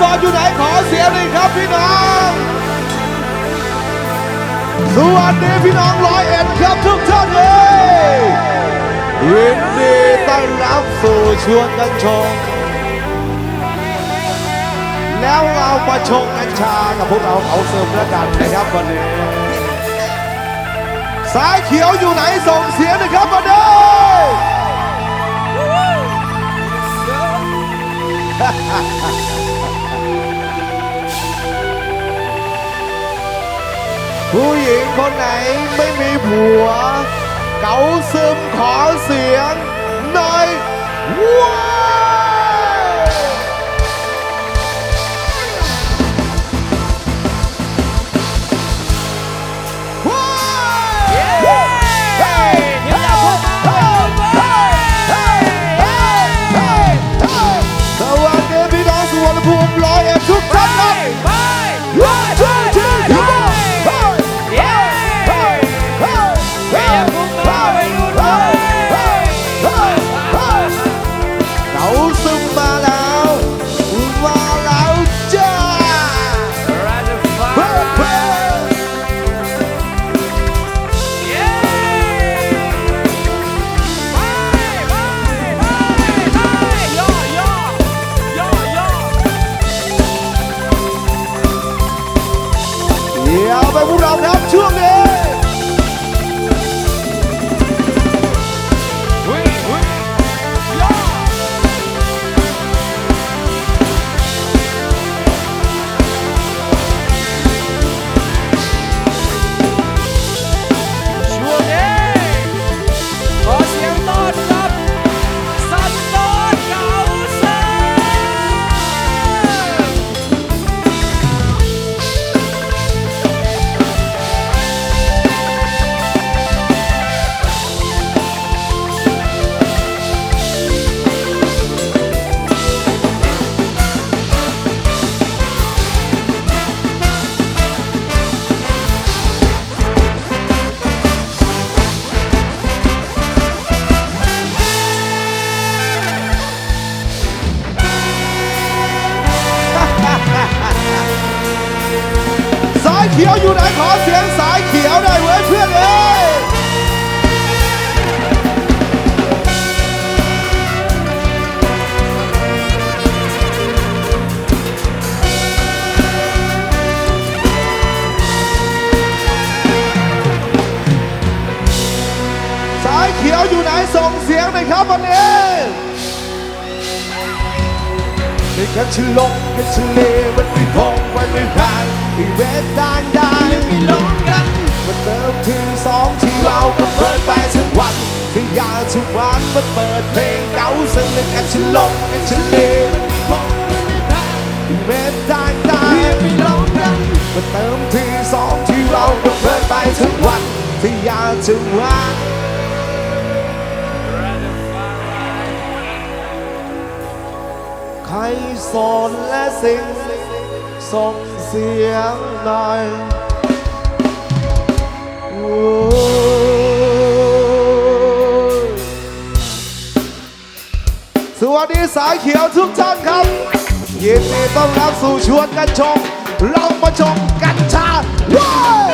สดอยู่ไหนขอเสียงหน่อยครับพี่น้อง สวัสดีพี่น้องร้อยเอ็ดครับทุกท่านเลยยินดีต้อนรับสู่ชวนกันชง แล้วเรามาชงกัญชากับพวกเราเขาเสริมแล้วกันนะครับวันนี้ สายเขียวอยู่ไหนส่งเสียงหนะครับวันนี้ ผู้หญิงคนไหนไม่มีผัว เก๋าซึมขอเสียงหน่อยว้า เสียงหน่อยครับวันนี้ในกันฉันลงกันฉันเลมันไม่พงมันไม่ผ่านอีเวทด้านได้ไม่ลงกันมันเติมที่สองที่เราก็เปิดไปทั้งวันที่อยากทุกวันมันเปิดเพลงเก่าซึ่งในกันฉันลงกันฉันเลมันไม่พงมันไม่ผ่านอีเวทด้านได้ไม่ลงกันมันเติมที่สองที่เราก็เปิดไปทั้งวันที่อยากทุกวัน ใครสอนและสิ่งส่งเสียงหน่อยสวัสดีสายเขียวทุกท่านครับ ยินดีต้อนรับสู่ชวนกันชมเรามาชมกัญชาว้า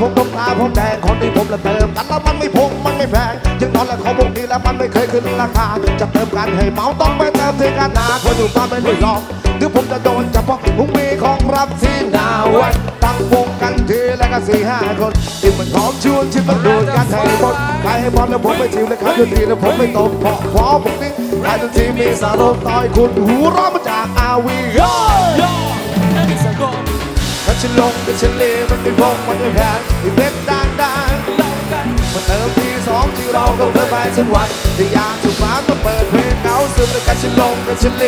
ผมดมตาผมแดงคนที่ผมละเติมกันแล้วมันไม่พงมันไม่แพงยังนอนและของพวกนี้แล้วมันไม่เคยขึ้นราคา จะเติมกันให้เมาต้องไปเติมที่กันนาคนอยู่บ้านไม่ได้หรอกถึงผมจะโดนจับพาะผมมีของรับที่หนาไว้ตั้งวงกันทีแล้วก็สี่ห้าคนที่มันของชวนที่มันดูดกันให้หมดใครให้บอลแล้วผมไปทีมแล้วครับดนตรีแล้วผมไม่ตกเพราะเพราะผมนี่ใครดนตรีมีสารลมต่อยคุณหูร้อนมาจากอาวี ถ้าฉันลงก็ฉันเลมันไม่พงมันไม่แพงที่เพชรด้านด้านมาเติมทีสองที่เราก็เพิ่มไปสักวันที่อยากถูกฟ้าก็เปิดเพลงเก่าซึมแล้วกันฉันลงก็ฉันเล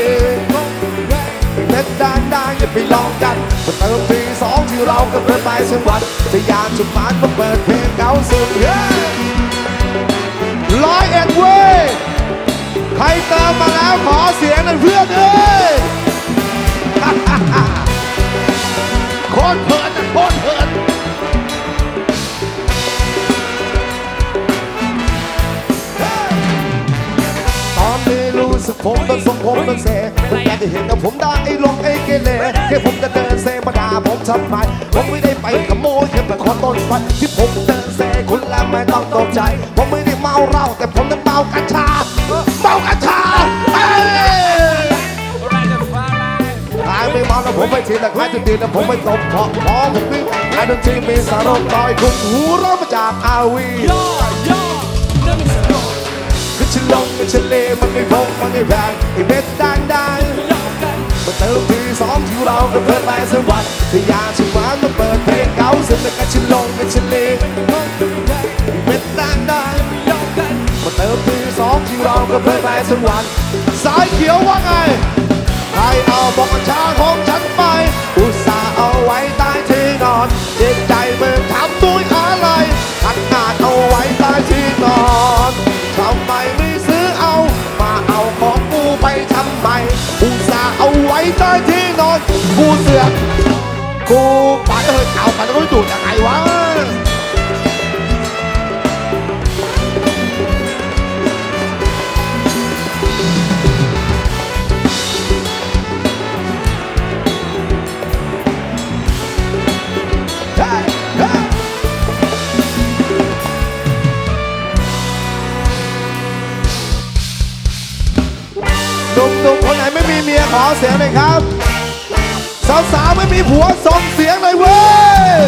เพชรด้านด้านอย่าไปลองกันมาเติมทีสองที่เราก็เพิ่มไปสักวันที่อยากถูกฟ้าก็เปิดเพลงเก่าซึมเฮ้ยร้อยเอ็ดเว้ยใครเติมมาแล้วขอเสียงหน่อยเพื่อนเอ้ย คตรเพลินอะโคตรเพลินตอนนี้รู้สึกผมต้นทรงผมต้นเสผมอยากจะเห็นกับผมได้ไอ้ลงไอ้เกเรแค่ผมจะเดินเซมาด่าผมทำไมผมไม่ได้ไปขโมยแค่ไปขอต้นไฟที่ผมเดินเซคุณแล้วไม่ต้องตกใจ ทีแต่คล้ายจุดดีแล้วผมไม่ตบเพราะพอผมนี่ไอ้ดนตรีมีสารมต่อยคุณหูร้อนมาจากอาวีย่อย่อนั่นสโลคือฉันลงกับฉันเลมันไม่พงมันไม่แรงไอ้เม็ดดังดังย่อกันมาเติมทีสองที่เราก็เพิ่มไปสวัสดิ์ที่ยาชิวานมาเปิดเพลงเก่าซึ่งแล้วก็ฉันลงกับฉันเลไอ้เม็ดดังดังย่อกันมาเติมทีสองที่เราก็เพิ่มไปสวัสดิ์สายเขียวว่าไงใครเอาบอกกัญชาขอ หนุ่มๆคนไหนไม่มีเมียขอเสียงหน่อยครับสาวๆไม่มีผัวส่งเสียงหน่อยเว้ย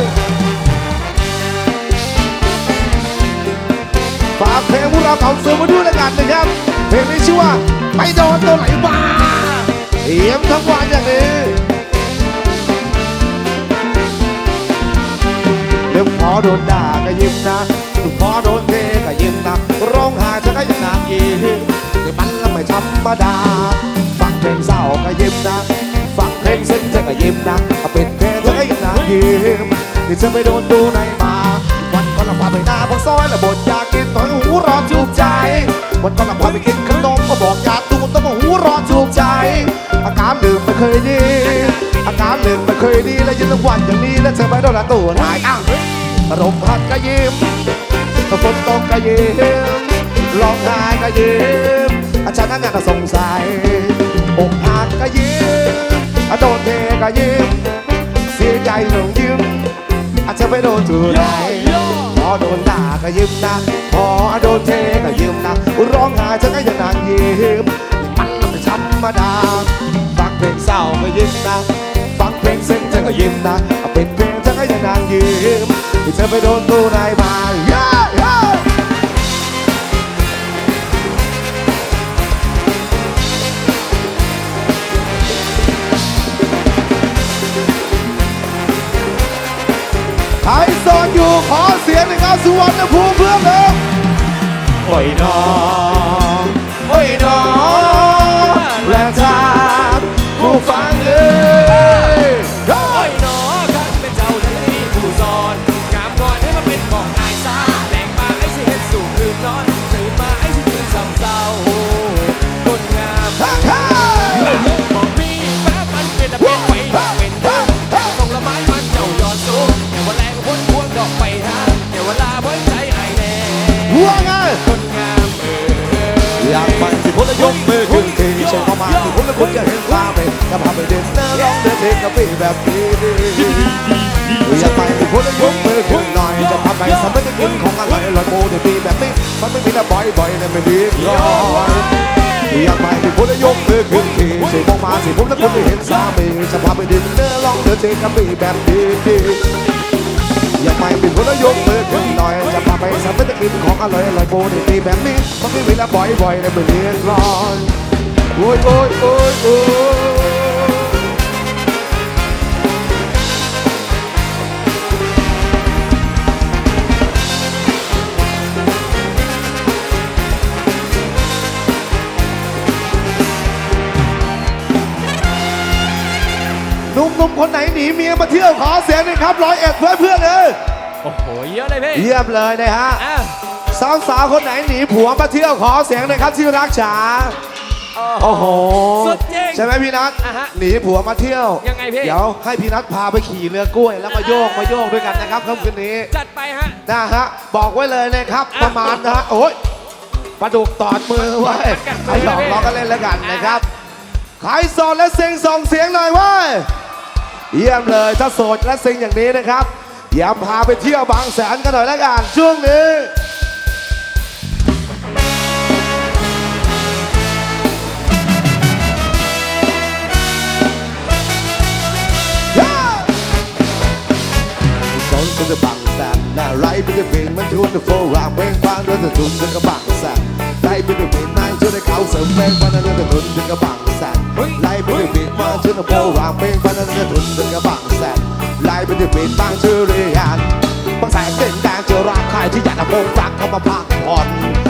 ฝากเพลงพวกเราเขาซื้อมาด้วยล้วกันนะครับ เพลงนี้ชื่อว่าไม่โดนตัวไหนบ้าเอียมทั้งวันอย่างนี้เดี๋ยวพอโดนด่าก็ยิ้มนะถึงพอโดนเทก็ยิ้มนะร้องไห้จะก็ยังนายิ้มนี่มันละไม่ ธรรมดา ฟังเพลงเศร้าก็ยิ้มนะ ฟังเพลงซึ้งเธอก็ยิ้มนะเป็นเพลงเธอก็ยังนายิ้มนี่เธอไม่โดนดูไหนมา วันก่อนเราพาไปหน้าปากซอยแล้วบ่นอยากกินตอยหูร้อนจูบใจ วันก่อนเราพาไปกินขนมก็บอกอยากดูต้องหูร้อนจูบใจ อาการดื่มไม่เคยดี อาการดื่มไม่เคยดีแล้วยืนทั้งวันอย่างนี้แล้วเธอไม่โดนละตัวไหนอ้าวอารมพัดก็ยิ้มฝนตกก็ยิ้มร้องไห้ก็ยิ้ม อาจารย์นั้นก็สงสัยอกหักก็ยิ้มอาโดนเทก็ยิ้มเสียใจหลงยิ้มอาจจะไม่โดนตัวไหนพอโดนด่าก็ยิ้มนะพอโดนเทก็ยิ้มนะร้องไห้ฉันก็ยังนางยิ้มมันไม่ธรรมดาฟังเพลงเศร้าก็ยิ้มนะฟังเพลงซึ้งเธอก็ยิ้มนะเป็นเพลงเธอก็ยังนางยิ้มที่เธอไปโดนตัวไหนมา ขอเสียงในงานสุวรรณภูมิเพื่อนเลยโอ้ยน้อง ที่พ้นยกมือขึ้นทีเชิญเข้ามาที่ผมและคุณจะเห็นความเป็นจะพาไปเดินหน้าร้องเดินเพลงกับพี่แบบนี้อยากไปที่พ้นยกมือขึ้นหน่อยจะพาไปสำนึกกินของอร่อยอร่อยโมเดบีแบบนี้มันไม่มีแต่บ่อยๆนะไม่มีร้อยอยากไปที่พ้นยกมือขึ้นทีเชิญเข้ามาที่ผมและคุณจะเห็นสามีจะพาไปเดินหน้าร้องเดินเพลงกับพี่แบบนี้ อยากไปเป็นคนละยกมือขึ้นหน่อยจะพาไปสัมผัสกินของอร่อยอร่อยโบนี่ตีแบบนี้มันไม่มีลาบ่อยบ่อยๆนะไม่เรียนร้อนโอ้ยโอ้ยโอ้ยโอ้ย หนหนีเมียมาเที่ยวขอเสียงหน่อยครับร้อยเอ็ดเพื่อนเพื่อนๆเลยโอ้โหเยอะเลยพี่เยี่ยมเลยนะฮะอะสาวๆคนไหนหนีผัวมาเที่ยวขอเสียงหนะครับที่รักจ๋าโอ้โหสุดจริง ใช่ไหมพี่นัทอะฮะหนีผัวมาเที่ยวยังไงพี่ เดี๋ยวให้พี่นัทพาไปขี่เรือกล้วยแล้วมาโยกมาโยกด้วยกันนะครับค่ำคืนนี้ จัดไปฮะ นะฮะบอกไว้เลยนะครับอะประมาณนะฮะโอ้ยปลาดุกตอดมือไว้กัดมืไอ้อหลอกเลยล้อกันเล่นแล้วกันอะนะครับใครโสดและเซ็งส่งเสียงหน่อยเว้ย เยี่ยมเลยถ้าโสดและซ็งอย่างนี้นะครับย่าพาไปเที่ยวบางแสนกันหน่อยแล้วกันช่วงนี้จนก็จะบังแสนหน้าไรไม่ได้เป็นมันทุนโฟรามเพลงฟังด้วยแต่ทุนจะกระบังแสนไรไม่ได้เป็นนายช่วยให้เขาเสริมเพลงฟังด้วยแต่ทุนจะกระบัง ไรไม่ได้เป็นมาช่วยโฟรามเพลงฟังด้วยแต่ทุนจะกระบังแสนไรไม่ได้เป็นบางชื่อเรียนบางแสนเด่นแดงจอรักใครที่อยากจะพงฟังเข้ามาพักผ่อน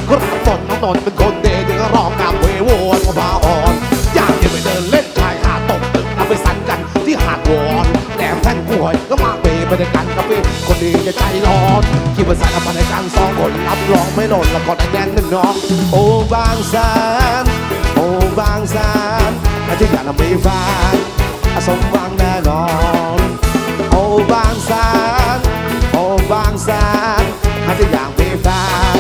ก็รักฝนน้องนนท์เป็นคนเดที่ก็ร้องกับเวโวนมาพาอ่อนอยากจะไปเดินเล่นชายหาดตกตึกเอาไปสันกันที่หาดวอนแหลมแท่นกล้วยก็มาเปไปด้วยกันกับพี่คนดีจะใจร้อนคิดว่าส่กันมาในกันสองคนรับรองไม่หล่นแล้วก็ได้แดงหนึ่งน้องโอ้บางแสนโอ้บางแสน ถ้าที่อยากจะมีแฟนสมหวังแน่นอน โอ้บางแสนโอ้บางแสนถ้าที่อยากมีแฟน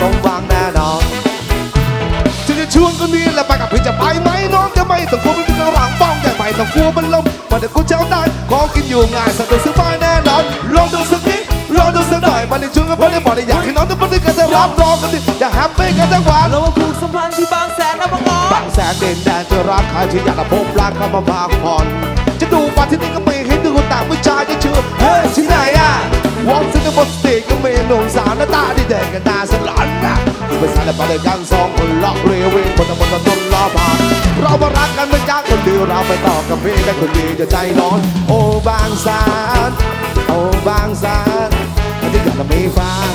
สมหวังแน่นอนจะจะชวนคนนี้แล้วไปกับพี่จะไปไหมน้องจะไม่ต้องกลัวไม่มีกระหลังบ้องใหญ่ไปต้องกลัวมันลมมาเด็กกูเจ้าได้ของกินอยู่ง่ายสะดวกสบายแน่นอนลองดูสักนิดลองดูสักหน่อยมาในช่วงกับพ่อได้บอกได้อยากให้น้องทุกคนได้กันจะรับรองกันดิอยากแฮปปี้กันทั้งวันเรามาผูกสัมพันธ์ที่บางแสนนะบังออนบาง นเด่นแดนจะรักใครที่อยากจะพบรักเข้ามาพักผ่อนจะดูบัตรที่นี่ก็ไม่เห็นดูต่างผู้ชายจะเชื่อเฮ้ยที่ไหนอะวอล์กซึ่งบนสตจก็มีหนุ่มสาวหน้าตาดีเด่นกันตาสลอนนะไปสานไปด้วยกันสองคนล็อกเรวิงบนถนนบนถนนล้อผ่านเรามารักกันไม่จ้าคนเดียวเราไปต่อกับพี่แต่คนดีจะใจร้อนโอ้บางแสนโอ้บางแสนที่อยากจะมีแฟน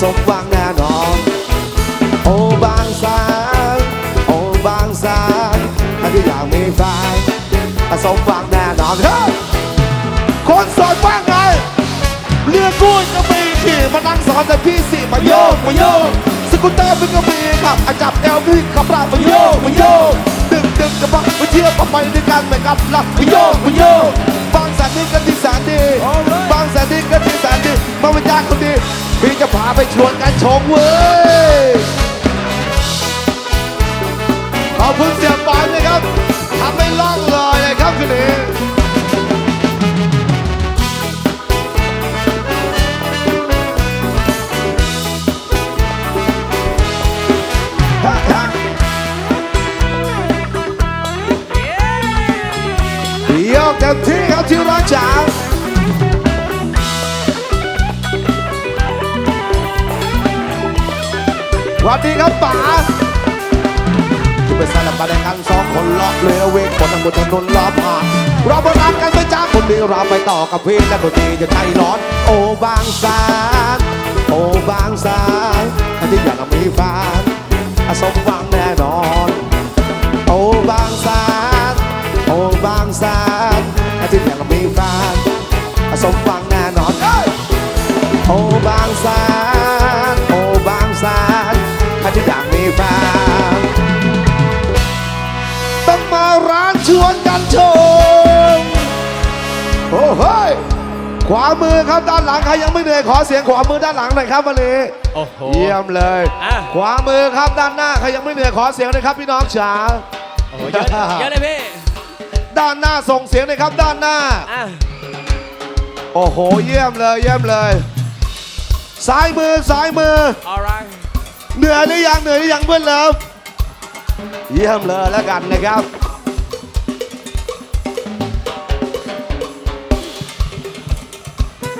สมหวังแน่นอน ที่อยากมีแฟนสมหวังแน่นอนเฮ้ยคนโสดว่าไงเรือกู้ก็มีขี่มานั่งสอนแต่พี่สิมาโยกมาโยกสกูตเตอร์พี่ก็มีขับอาจับแอลพี่ขับลามาโยกมาโยกดึกดึกกับบังมาเที่ยวกับไปด้วยกันไม่กับลักมาโยกมาโยกบางแสนนี่ก็ที่แสนดีบางแสนนี่ก็ที่แสนดีมาเป็นญาติคนดีพี่จะพาไปชวนกันชมเว้ยขอบคุณเสียบอลนะครับ ทำให้ล่องลอยเลยครับคืนนี้ฮะฮะเดี๋ยวเต็มที่ครับที่รักจ๋าสวัสดีครับป๋าที่ไปสารบัน กันสองคนล็อกเรือเวกคนทั้งหมดถนนล้อมผ่านเราบรักกันไปจ้าคนดีเราไปต่อกับพี่และคนดีจะใจร้อน โอ้บางแสนโอ้บางแสนใครที่อยากมีแฟนสมหวังแน่นอน โอ้บางแสนโอ้บางแสนใครที่อยากมีแฟนสมหวังแน่นอนโอ้บางแสน ขวามือครับด้านหลังใครยังไม่เหนื่อยขอเสียงขวามือด้านหลังหน่อยครับวันนี้โอ้โห เยี่ยมเลย อะ ขวามือครับด้านหน้าใครยังไม่เหนื่อยขอเสียงหน่อยครับพี่น้องจ๋า โอ้โหเยอะเยอะเลยพี่ด้านหน้าส่งเสียงหน่อยครับด้านหน้า อะโอ้โห เยี่ยมเลยเยี่ยมเลยซ้ายมือซ้ายมือ alright เหนื่อยหรือยังเหนื่อยหรือยังเพื่อนเลิฟเยี่ยมเลยแล้วกันนะครับ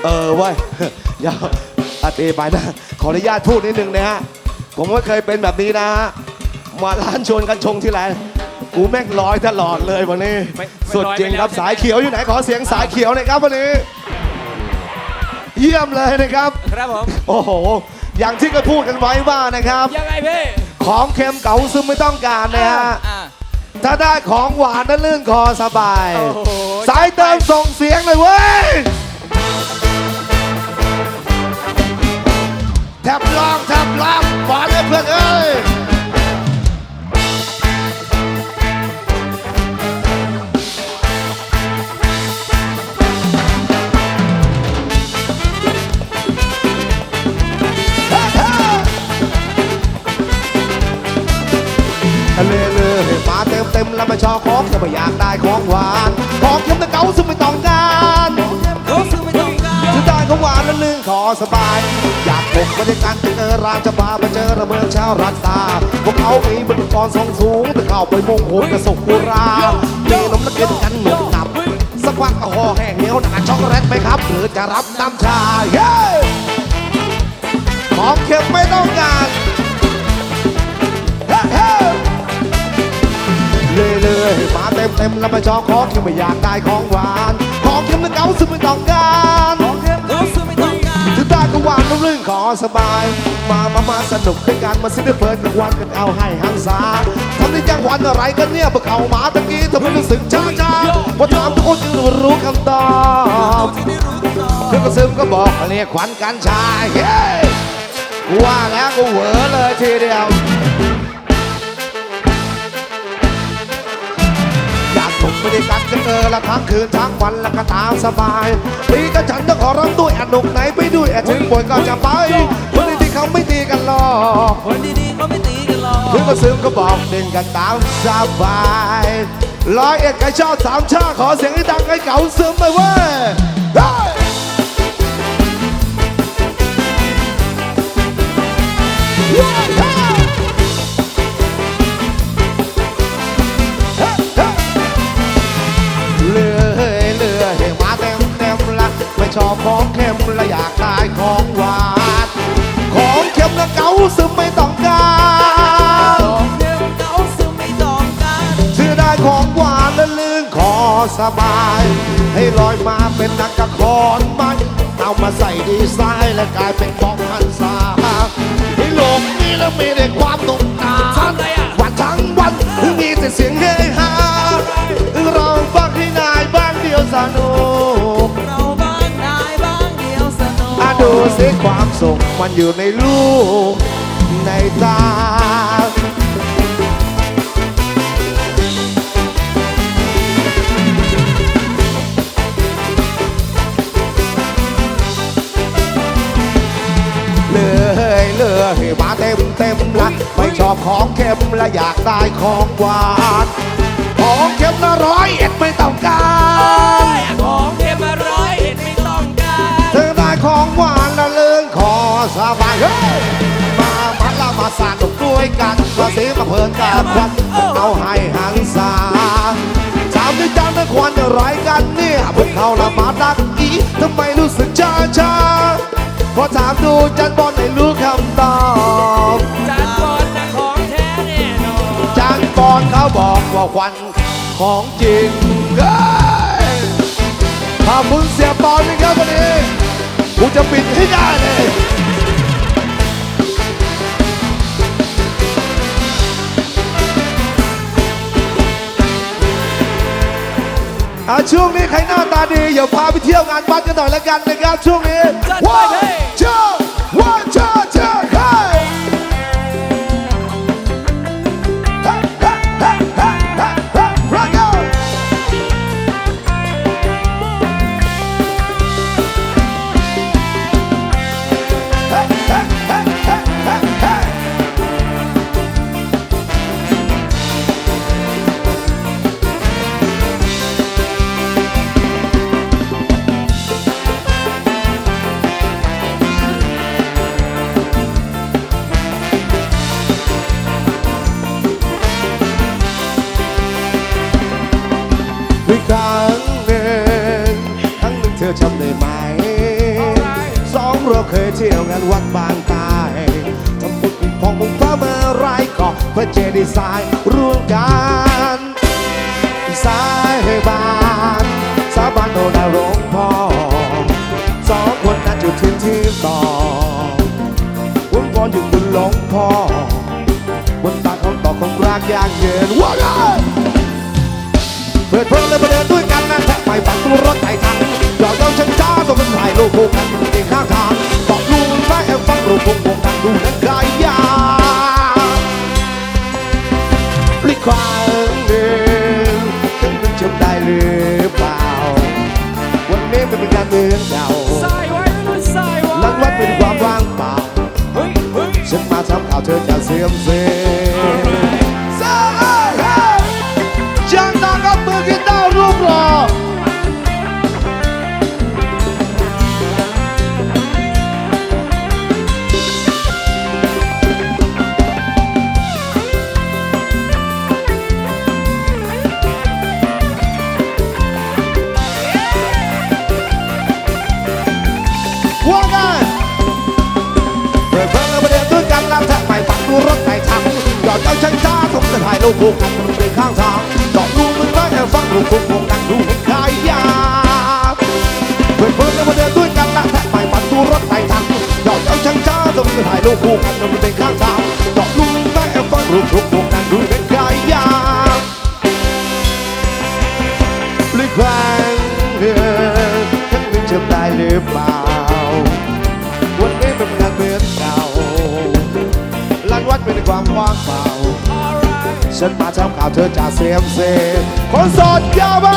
เออเว้ยเดี๋ยวอาตีไปนะ ขออนุญาตพูดนิดนึงนะฮะ ผมก็เคยเป็นแบบนี้นะฮะ มาร้านชวนกันชงที่ไรกูแม่งร้อยตลอดเลยวันนี้ ไม่ไม่สุดจริงครับร้อยไปแล้ว สายเขียวอยู่ไหนขอเสียงสายเขียวหน่อยครับวันนี้ เยี่ยมเลยนะครับ ครับผม โอ้โห อย่างที่เคยพูดกันไว้ว่านะครับ ยังไงพี่ของเค็มเก๋าซึมไม่ต้องการนะฮะ อ่า ถ้าได้ของหวานนั้นลื่นคอสบาย โอ้โห สายเติมส่งเสียงเลยเว้ย แถบลองแทบลองมาเลยเพื่อนเอ้ยทะเลเลยมาเต็มเต็มๆแล้วมาชอของจะไม่อยากได้ของหวานของเค็มตะเกาซึ่งไม่ต้องการเขาซื้อไม่ต้องการจะได้ของหวานแล้วลื่นขอสบายอยาก พบบรรยากาศเจอรามจะพาไปเจอระเบิดชาวรักษาพวกเขามีบริกรทรงสูงแต่เข้าไปมงโหนกระสุกกุรามีนมและกินกันหนุบหนับสักวันก็ห่อแห้งเหนียวหนาช็อกโกแลตไหมครับ หรือจะรับน้ำชาเย้ของเค็มไม่ต้องการเฮ้เฮ้เรื่อยๆมาเต็มเต็มๆแล้วมาจองของที่ไม่อยากได้ของหวาน ของเค็มและเกาซึ่งไม่ต้องการ ถึงได้ก็เรื่องขอสบาย มามามาสนุกด้วยกันมาซื้อได้เพลินกลางวันกันเอาให้หันซาทำได้จังหวันอะไรกันเนี่ยพวกเอามาตะกี้ทำไมรู้สึกช้าช้าว่าถามทุกคนจึงรู้คำตอบเพื่อนก็ซึมก็บอกเรียกขวัญกันชายว่าแล้วกูเหวอเลยทีเดียว ไม่ได้กันจะเจอละทั้งคืนทั้งวันแล้วก็ตามสบายตีกันฉันจะขอรับด้วยอันหนุกไหนไปด้วยแอดถึงป่วยก็จะไปคนที่เขาไม่ตีกันหรอกคนดีๆเขาไม่ตีกันหรอกถึงก็ซึมก็บอกเด่นกันตามสบายร้อยเอ็ดใครชอบสามชาขอเสียงให้ดังให้เก่าซึมไปเว้ยเฮ้ยเของเค็มและอยากได้ของหวาน ของเค็มและเกาซึมไม่ต้องการของเดิมเขาซื้อไม่ต้องการชื่อได้ของหวานและลื่นคอสบาย ให้ลอยมาเป็นนักกระคอนไม้เอามาใส่ดีไซน์และกลายเป็นของหันษาให้โลกนี้แล้วมีแต่ความหนุกหนานวันทั้งวันมีแต่เสียงเฮฮาเราฟังให้นายบ้างเดียวสนุก ดูสิความสุขมันอยู่ในลูกในตาเลยเลยมาเต็มเต็มละไม่ชอบของเค็มและอยากได้ของหวาน ของเค็มละร้อยเอ็ดไม่ต้องการ คอสบายเฮ้ยมามาละมาสาดด้วยกันมาสีมาเพลินกับควันเอาให้หันษาสามด้วยจันทร์และควันอะไรกันเนี่ยพวกเขาละมาดักอีทำไมรู้สึกชาชาพอถามดูจันบอลให้รู้คำตอบจานก่อนนะของแท้แน่นอนจันบอลเขาบอกว่าควันของจริงเฮ้ยถ้ามึงเสียบอลนะครับวันนี้กูจะปิดให้ได้เลย อาช่วงนี้ใครหน้าตาดีอย่าพาไปเที่ยวงานวัดกันหน่อยละกันนะครับช่วงนี้จัดไป ยเที่ยวกันวัดบางตายทำบุญปิดทองมุงฟ้าเมื่อไรก็เพื่อเจดีไซน์ร่วมกันสายบานสาบานโดนอารมณ์พอสองคนนั้นจุดทิ้งที่ต่อวนก่อนอยู่คุณหลงพ่อบนตาเขาต่อของรักยากเย็นว่าไงเปิดเพลิงเลยมาเดินด้วยกันนะแท็กใหม่ฝันตัวรถไททันหยอกเย้าชันจ้าตัวเป็นถ่ายรูปคู่กันเองข้างทาง บอกลุงไม่แอบฟังรูปพวกพวกนั่งดูนักกายาพลิกควางหนึ่งถึงมันจำได้หรือเปล่า วันนี้มันเป็นการเมืองเก่าสายไว้ไม่รู้สายไว้หลังวัดเป็นความว่างเปล่าเฮ้ยเฮ้ยฉันมาทำข่าวเธอจะเสียมเซจ สมจะถ่ายรูปพวกเป็นข้างทางดอกลูกมึงไม่แอบฟังลูกพวกพวกนั่งดูเห็นขายยาเปิดเผยประเด็นด้วยกันล้วแทบไม่ปักดูรถไหนทางหยอดเย้าช้างช้าสมจะถ่ายรูปพวกกันมันเป็นข้างทางดอกลูกมึงไม่แอบฟังลูกพวกพวกนั่งดูเห็นขายยาหรือแคว้งเรือฉันนึกจำได้หรือเปล่าวันนี้เป็นงานเหมือนเก่าลานวัดเป็นความว่างเปล่า ฉันมาทำข่าวเธอจะเสียมเซคนโสดยาวไป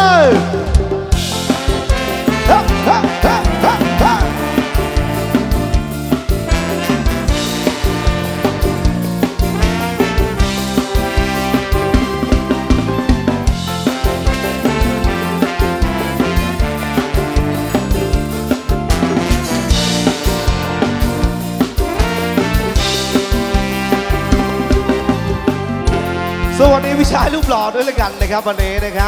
สวัสดีวิชายรูปหล่อด้วยละกันนะครับวันนี้นะครับ